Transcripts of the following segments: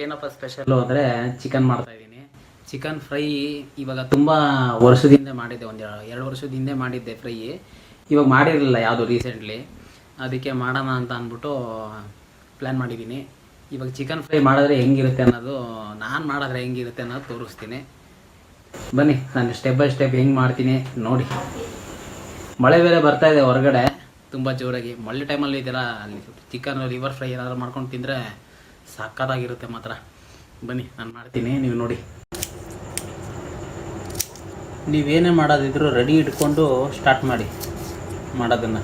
ಇವತ್ತೇನಪ್ಪ special ಅಂದರೆ chicken ಮಾಡ್ತಾ ಇದ್ದೀನಿ. ಚಿಕನ್ ಫ್ರೈ ಇವಾಗ ತುಂಬ ವರ್ಷದಿಂದ ಮಾಡಿದ್ದೆ, ಒಂದು ಎರಡು ವರ್ಷದ ಹಿಂದೆ ಮಾಡಿದ್ದೆ ಫ್ರೈ ಇವಾಗ ಮಾಡಿರಲಿಲ್ಲ ಯಾವುದು ರೀಸೆಂಟ್ಲಿ ಅದಕ್ಕೆ ಮಾಡೋಣ ಅಂತ ಅಂದ್ಬಿಟ್ಟು ಪ್ಲ್ಯಾನ್ ಮಾಡಿದ್ದೀನಿ. ಇವಾಗ ಚಿಕನ್ ಫ್ರೈ ಮಾಡಿದ್ರೆ ಹೆಂಗಿರುತ್ತೆ ಅನ್ನೋದು, ನಾನು ಮಾಡಿದ್ರೆ ಹೆಂಗಿರುತ್ತೆ ಅನ್ನೋದು ತೋರಿಸ್ತೀನಿ. ಬನ್ನಿ, ನಾನು ಸ್ಟೆಪ್ ಬೈ ಸ್ಟೆಪ್ ಹೆಂಗೆ ಮಾಡ್ತೀನಿ ನೋಡಿ. ಮಳೆ ಬೇರೆ ಬರ್ತಾ ಇದೆ ಹೊರಗಡೆ. ತುಂಬ ಜೋರಾಗಿ. ಮಳೆ ಟೈಮಲ್ಲಿ ಇದೆಲ್ಲ ಚಿಕನ್ ಲಿವರ್ ಫ್ರೈ ಏನಾದರೂ ಮಾಡ್ಕೊಂಡು ತಿಂದರೆ ಸಕ್ಕತ್ತಾಗಿರುತ್ತೆ ಮಾತ್ರ. ಬನ್ನಿ, ನಾನು ಮಾಡ್ತೀನಿ, ನೀವು ನೋಡಿ. ನೀವೇನೇ ಮಾಡೋದಿದ್ರು ರೆಡಿ ಇಟ್ಕೊಂಡು ಸ್ಟಾರ್ಟ್ ಮಾಡಿ ಮಾಡೋದನ್ನು.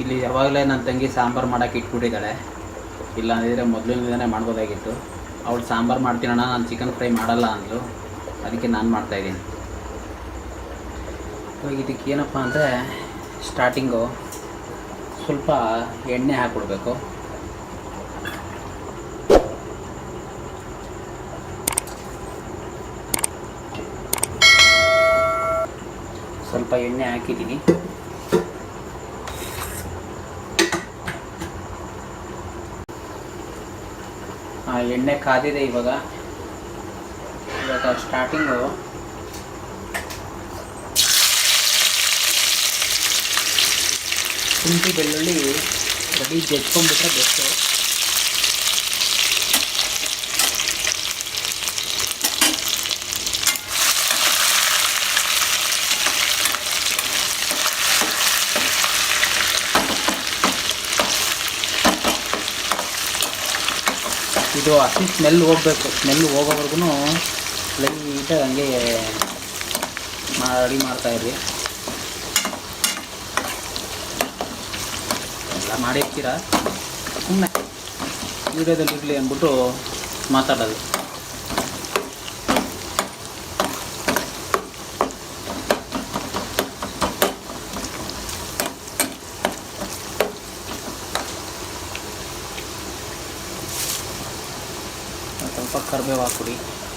ಇಲ್ಲಿ ಯಾವಾಗಲೇ ನನ್ನ ತಂಗಿ ಸಾಂಬಾರು ಮಾಡೋಕ್ಕೆ ಇಟ್ಬಿಟ್ಟಿದ್ದಾಳೆ. ಇಲ್ಲ ಅಂದಿದ್ರೆ ಮೊದಲಿನಿಂದನೇ ಮಾಡ್ಬೋದಾಗಿತ್ತು. ಅವಳು ಸಾಂಬಾರು ಮಾಡ್ತೀನಣ್ಣ, ನಾನು ಚಿಕನ್ ಫ್ರೈ ಮಾಡಲ್ಲ ಅಂದಳು ಅದಕ್ಕೆ ನಾನು ಮಾಡ್ತಾಯಿದ್ದೀನಿ ಇವಾಗ ಇದಕ್ಕೆ ಏನಪ್ಪ ಅಂದರೆ ಸ್ಟಾರ್ಟಿಂಗು ಸ್ವಲ್ಪ ಎಣ್ಣೆ ಹಾಕ್ಬಿಡ್ಬೇಕು ಸ್ವಲ್ಪ ಎಣ್ಣೆ ಹಾಕಿದ್ದೀನಿ. ಎಣ್ಣೆ ಕಾದಿದೆ ಇವಾಗ. ಇವಾಗ ಸ್ಟಾರ್ಟಿಂಗು ಶುಂಠಿ ಬೆಳ್ಳುಳ್ಳಿ ರೆಡಿ ಜಜ್ಕೊಂಡ್ಬಿಟ್ರೆ ಬೆಸ್ಟು ಇದು ಅಷ್ಟು ಸ್ಮೆಲ್ ಹೋಗಬೇಕು. ಸ್ಮೆಲ್ ಹೋಗೋವರೆಗೂ ಲೈಟಾಗಿ ಹಂಗೆ ರೆಡಿ ಮಾಡ್ತಾಯಿರಿ ಎಲ್ಲ ಮಾಡಿರ್ತೀರ ಸುಮ್ಮನೆ ವೀಡಿಯೋದಲ್ಲಿ ಇರಲಿ ಅಂದ್ಬಿಟ್ಟು ಮಾತಾಡೋದು. ಒಂದ್ ಸ್ವಲ್ಪ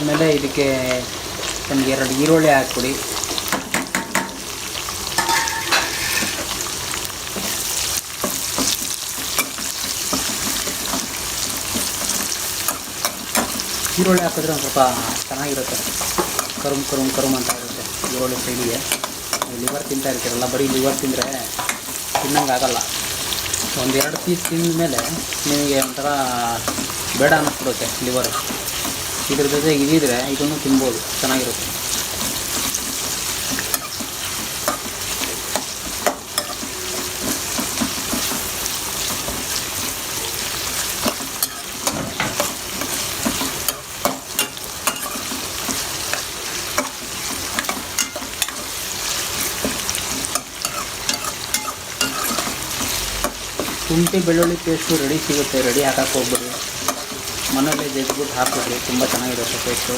ಆಮೇಲೆ ಇದಕ್ಕೆ ನಮಗೆ ಎರಡು ಈರುಳ್ಳಿ ಹಾಕ್ಬಿಡಿ. ಈರುಳ್ಳಿ ಹಾಕಿದ್ರೆ ಒಂದು ಸ್ವಲ್ಪ ಚೆನ್ನಾಗಿರುತ್ತೆ. ಕರುಮ್ ಕರುಮ್ ಕರುಮ್ ಅಂತ ಇರುತ್ತೆ ಈರುಳ್ಳಿ ಸೈಡಿಗೆ ಲಿವರ್ ತಿಂತಾ ಇರ್ತೀರಲ್ಲ, ಬರೀ ಲಿವರ್ ತಿಂದರೆ ತಿನ್ನಂಗೆ ಆಗಲ್ಲ. ಒಂದೆರಡು ಪೀಸ್ ತಿಂದ ಮೇಲೆ ನಿಮಗೆ ಒಂಥರ ಬೇಡ ಅನ್ನಿಸ್ಬಿಡುತ್ತೆ ಲಿವರು ಇದ್ರ ಜೊತೆ ಇದಿದ್ರೆ ಇದನ್ನು ತಿನ್ಬೋದು. ಚೆನ್ನಾಗಿರುತ್ತೆ. ಶುಂಠಿ ಬೆಳ್ಳುಳ್ಳಿ ಪೇಸ್ಟು ರೆಡಿ ಸಿಗುತ್ತೆ. ರೆಡಿ ಹಾಕಕ್ಕೆ ಹೋಗ್ಬೇಡಿ. ಮನೇಲಿ ಜಜ್ಬಿಟ್ಟು ಹಾಕ್ಬಿಡ್ರಿ ತುಂಬ ಚೆನ್ನಾಗಿರುತ್ತೆ ಟೇಸ್ಟು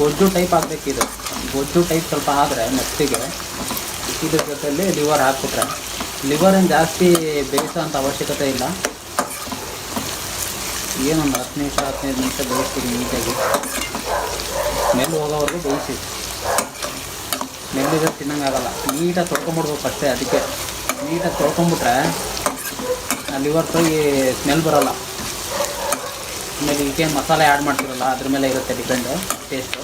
ಗೊಜ್ಜು ಟೈಪ್ ಆಗಬೇಕಿದು ಗೊಜ್ಜು ಟೈಪ್ ಸ್ವಲ್ಪ ಆದರೆ ಮೆತ್ತಿಗೆ. ಇದ್ರ ಜೊತೆಯಲ್ಲಿ ಲಿವರ್ ಹಾಕ್ಬಿಟ್ರೆ. ಲಿವರ್ ಏನು ಜಾಸ್ತಿ ಬೇಯಿಸೋ ಅಂಥ ಅವಶ್ಯಕತೆ ಇಲ್ಲ. ಏನೊಂದು ಹತ್ತು ನಿಮಿಷ, ಹದಿನೈದು ನಿಮಿಷ ಬೇಯಿಸ್ತೀವಿ ನೀಟಾಗಿ. ಸ್ಮೆಲ್ ಹೋಗೋವರೆಗೂ ಬೇಯಿಸಿ. ಸ್ಮೆಲ್ ಇದ್ರೆ ತಿನ್ನಂಗಾಗಲ್ಲ ನೀಟಾಗಿ ತೊಳ್ಕೊಂಬಿಡ್ಬೇಕು ಅಷ್ಟೇ ಅದಕ್ಕೆ. ನೀಟಾಗಿ ತೊಳ್ಕೊಂಬಿಟ್ರೆ ಲಿವರ್ ಫ್ರೈ ಸ್ಮೆಲ್ ಬರೋಲ್ಲ. ಆಮೇಲೆ ಇದಕ್ಕೆ ಮಸಾಲೆ ಆ್ಯಡ್ ಮಾಡ್ತಿರಲ್ಲ, ಅದ್ರ ಮೇಲೆ ಇರುತ್ತೆ ಡಿಪೆಂಡು ಪೇಸ್ಟು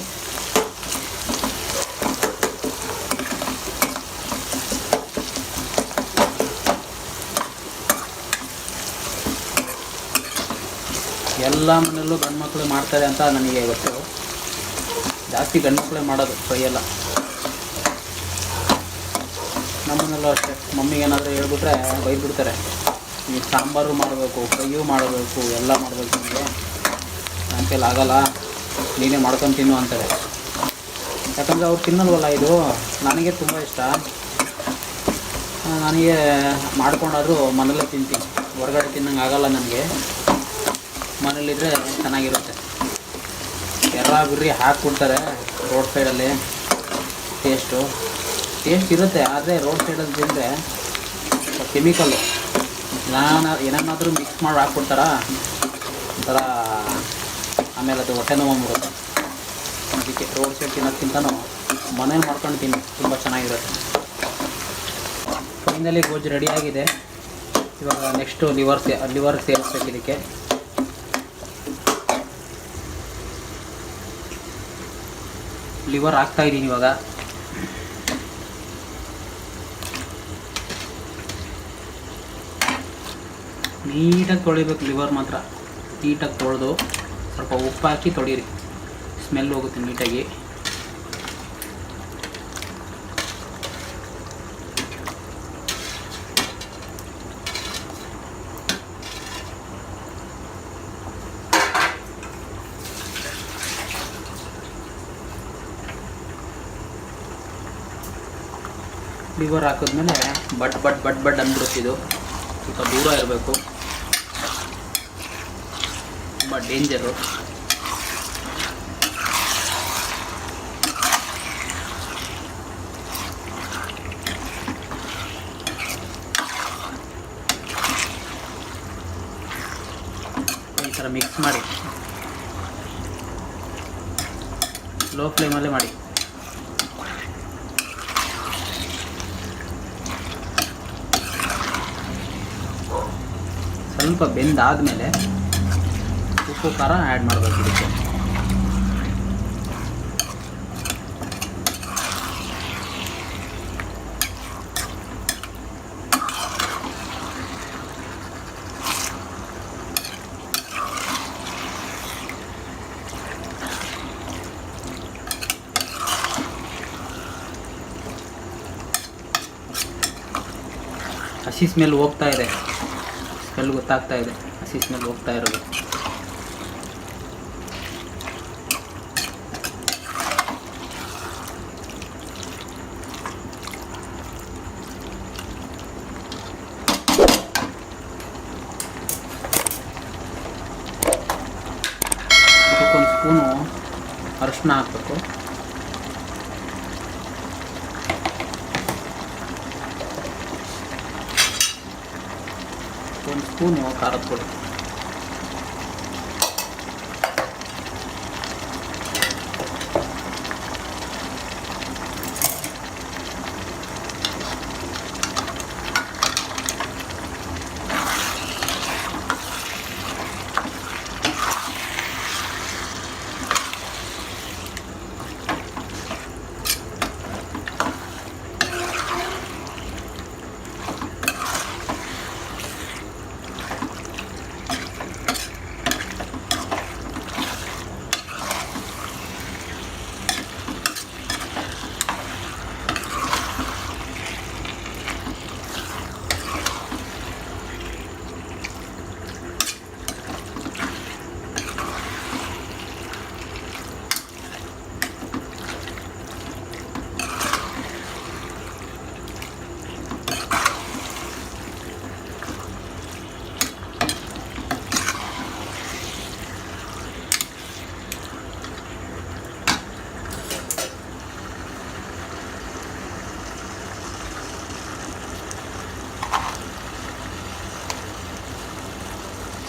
ಎಲ್ಲ ಮನೆಯಲ್ಲೂ ಗಂಡು ಮಕ್ಕಳು ಮಾಡ್ತಾರೆ ಅಂತ ನನಗೆ ಗೊತ್ತು. ಜಾಸ್ತಿ ಗಂಡು ಮಕ್ಕಳೇ ಮಾಡೋದು ಫ್ರೈ ಎಲ್ಲ. ನಮ್ಮನೆಯಲ್ಲೂ ಅಷ್ಟೇ. ಮಮ್ಮಿಗೆ ಏನಾದರೂ ಹೇಳ್ಬಿಟ್ರೆ ಬೈದ್ಬಿಡ್ತಾರೆ. ಈ ಸಾಂಬಾರು ಮಾಡಬೇಕು ಫ್ರೈಯೂ ಮಾಡಬೇಕು, ಎಲ್ಲ ಮಾಡಬೇಕು ನನಗೆ ನನ್ನ ಕೈಲಿ ಆಗೋಲ್ಲ. ನೀನೇ ಮಾಡ್ಕೊಂಡು ತಿನ್ನು ಅಂತಾರೆ. ಯಾಕಂದರೆ ಅವ್ರು ತಿನ್ನಲ್ವಲ್ಲ ಇದು? ನನಗೆ ತುಂಬ ಇಷ್ಟ. ನನಗೆ ಮಾಡ್ಕೊಂಡಾದರೂ ಮನೇಲೇ ತಿಂತೀನಿ. ಹೊರಗಡೆ ತಿನ್ನಂಗೆ ಆಗಲ್ಲ ನನಗೆ. ಮನೇಲಿದ್ದರೆ ಚೆನ್ನಾಗಿರುತ್ತೆ. ಎಲ್ಲ ಬಿರಿ ಹಾಕ್ಬಿಡ್ತಾರೆ ರೋಡ್ ಸೈಡಲ್ಲಿ. ಟೇಸ್ಟು. ಟೇಸ್ಟ್ ಇರುತ್ತೆ, ಆದರೆ ರೋಡ್ ಸೈಡಲ್ಲಿ ತಿಂದರೆ ಕೆಮಿಕಲ್ಲು. ನಾನು ಏನನ್ನಾದರೂ ಮಿಕ್ಸ್ ಮಾಡಿ ಹಾಕ್ಬಿಡ್ತಾರ? ಒಂಥರ ಆಮೇಲೆ ಅದು ಹೊಟ್ಟೆ ನೋವು ಬಂದ್ಬಿಡುತ್ತೆ ಅದಕ್ಕೆ ರೋಡ್ ಸೈಡ್ ತಿನ್ನೋದಕ್ಕಿಂತನೂ ಮನೇಲಿ ಮಾಡ್ಕೊಂಡು ತಿನ್ನಿ ತುಂಬ ಚೆನ್ನಾಗಿರುತ್ತೆ. ಫೈನಲಿ ಗೊಜ್ಜು ರೆಡಿ ಆಗಿದೆ. ಇವಾಗ ನೆಕ್ಸ್ಟು ಲಿವರ್ ಸೇ ಲಿವರ್ ಸೇರಿಸ್ಬೇಕು ಇದಕ್ಕೆ. ಲಿವರ್ ಹಾಕ್ತಾ ಇದ್ದೀನಿ ಇವಾಗ. ನೀಟಾಗಿ ತೊಳಿಬೇಕು ಲಿವರ್ ಮಾತ್ರ. ನೀಟಾಗಿ ತೊಳೆದು. ಸ್ವಲ್ಪ ಉಪ್ಪು ಹಾಕಿ ತೊಳೀರಿ. ಸ್ಮೆಲ್ ಹೋಗುತ್ತೆ ನೀಟಾಗಿ. ಲಿವರ್ ಹಾಕಿದ್ಮೇಲೆ ಬಟ್ ಬಟ್ ಬಟ್ ಬಟ್ ಅಂದ್ಬಿಡುತ್ತೆ ಇದು. ಸ್ವಲ್ಪ ದೂರ ಇರಬೇಕು. ತುಂಬ ಡೇಂಜರು. ಈ ಥರ ಮಿಕ್ಸ್ ಮಾಡಿ ಲೋ ಫ್ಲೇಮಲ್ಲೇ ಮಾಡಿ. ಸ್ವಲ್ಪ ಬೆಂದಾದಮೇಲೆ ಉಪ್ಪು, ಖಾರ ಆ್ಯಡ್ ಮಾಡಬೇಕು ಹಸಿ ಸ್ಮೆಲ್ ಹೋಗ್ತಾ ಇದೆ. ಸ್ಮೆಲ್ ಗೊತ್ತಾಗ್ತಾ ಇದೆ. ಹಸಿ ಸ್ಮೆಲ್ ಹೋಗ್ತಾ ಇರೋದು. ಸ್ಪೂನು ಅರಿಶಿನ ಹಾಕಬೇಕು ಒಂದು ಸ್ಪೂನು ಖಾರದ ಪುಡಿ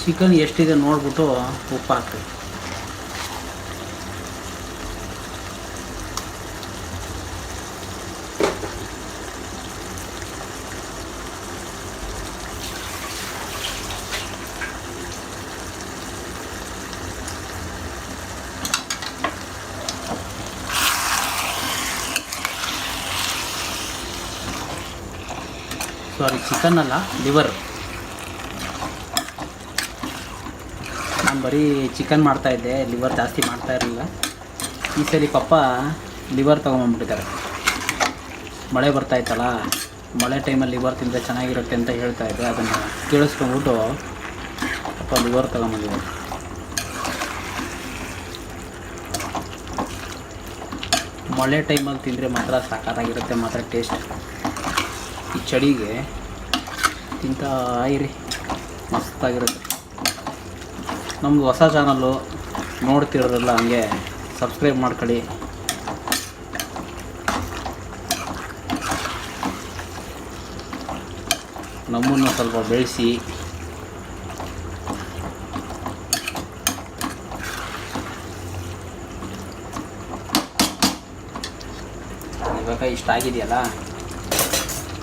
ಚಿಕನ್ ಎಷ್ಟಿದೆ ನೋಡ್ಬಿಟ್ಟು ಉಪ್ಪು ಹಾಕ್ತೀವಿ ಸಾರಿ ಚಿಕನ್ ಅಲ್ಲ ಲಿವರ್ ಬರೀ ಚಿಕನ್ ಮಾಡ್ತಾಯಿದ್ದೆ ಲಿವರ್ ಜಾಸ್ತಿ ಮಾಡ್ತಾ ಇರಲಿಲ್ಲ. ಈ ಸರಿ ಪಪ್ಪ ಲಿವರ್ ತೊಗೊಂಬಂದ್ಬಿಟ್ಟಿದ್ದಾರೆ. ಮಳೆ ಬರ್ತಾ ಇತ್ತಲ್ಲ, ಮಳೆ ಟೈಮಲ್ಲಿ ಲಿವರ್ ತಿಂದರೆ ಚೆನ್ನಾಗಿರುತ್ತೆ ಅಂತ ಹೇಳ್ತಾ ಇದ್ದೆ ಅದನ್ನು ಕೇಳಿಸ್ಕೊಂಡ್ಬಿಟ್ಟು ಪಪ್ಪ ಲಿವರ್ ತೊಗೊಂಬಂದಿದ್ದಾರೆ. ಮಳೆ ಟೈಮಲ್ಲಿ ತಿಂದರೆ ಮಾತ್ರ ಸಾಕಾಗಿರುತ್ತೆ ಮಾತ್ರ ಟೇಸ್ಟ್ ಈ ಚಳಿಗೆ ತಿಂತಾ ಇರಿ, ಮಸ್ತಾಗಿರುತ್ತೆ. ನಮ್ಮದು ಹೊಸ ಚಾನಲ್ಲು ನೋಡ್ತಿರೋದ್ರಲ್ಲ ಹಂಗೆ ಸಬ್ಸ್ಕ್ರೈಬ್ ಮಾಡ್ಕೊಳ್ಳಿ. ನಮ್ಮನ್ನು ಸ್ವಲ್ಪ ಬೆಳೆಸಿ. ಇವಾಗ ಇಷ್ಟ ಆಗಿದೆಯಲ್ಲ?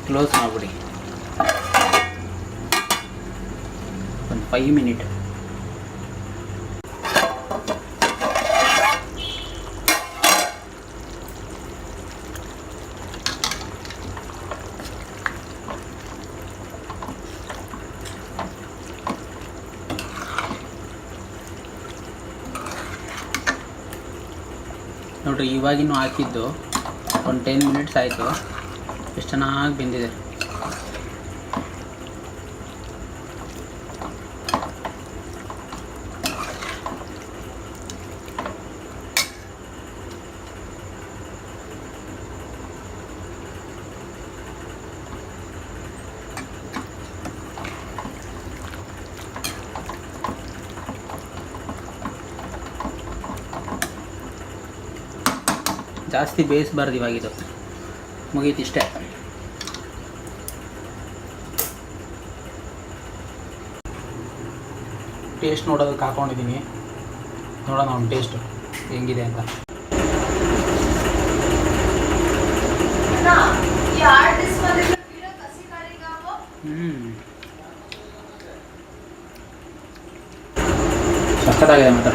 ಕ್ಲೋಸ್ ಮಾಡಿಬಿಡಿ. ಒಂದು ಫೈವ್ ಮಿನಿಟ್ ನೋಡ್ರಿ ಇವಾಗಿನೂ ಹಾಕಿದ್ದು ಒಂದು ಟೆನ್ ಮಿನಿಟ್ಸ್ ಆಯಿತು. ಎಷ್ಟು ಚೆನ್ನಾಗಿ ಬೆಂದಿದೆ. ಜಾಸ್ತಿ ಬೇಯಿಸಬಾರ್ದು ಇವಾಗಿದು. ಮುಗೀತು ಇಷ್ಟೇ. ಟೇಸ್ಟ್ ನೋಡೋದಕ್ಕೆ ಹಾಕೊಂಡಿದ್ದೀನಿ. ನೋಡೋಣ ಅವ್ನ ಟೇಸ್ಟು ಹೆಂಗಿದೆ ಅಂತ. ಸಕ್ಕತ್ತಾಗಿದೆ ಮಾತ್ರ.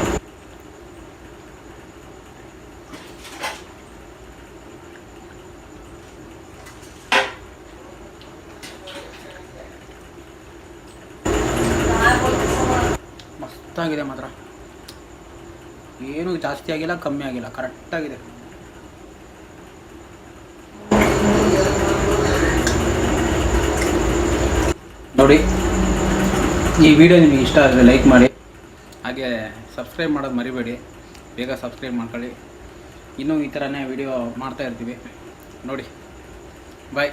ಏನೂ ಜಾಸ್ತಿ ಆಗಿಲ್ಲ, ಕಮ್ಮಿ ಆಗಿಲ್ಲ ಕರೆಕ್ಟಾಗಿದೆ ನೋಡಿ, ಈ ವಿಡಿಯೋ ನಿಮಗೆ ಇಷ್ಟ ಆದರೆ ಲೈಕ್ ಮಾಡಿ. ಹಾಗೆ ಸಬ್ಸ್ಕ್ರೈಬ್ ಮಾಡೋದು ಮರಿಬೇಡಿ. ಬೇಗ ಸಬ್ಸ್ಕ್ರೈಬ್ ಮಾಡ್ಕೊಳ್ಳಿ. ಇನ್ನೂ ಈ ಥರನೇ ವಿಡಿಯೋ ಮಾಡ್ತಾ ಇರ್ತೀವಿ. ನೋಡಿ ಬಾಯ್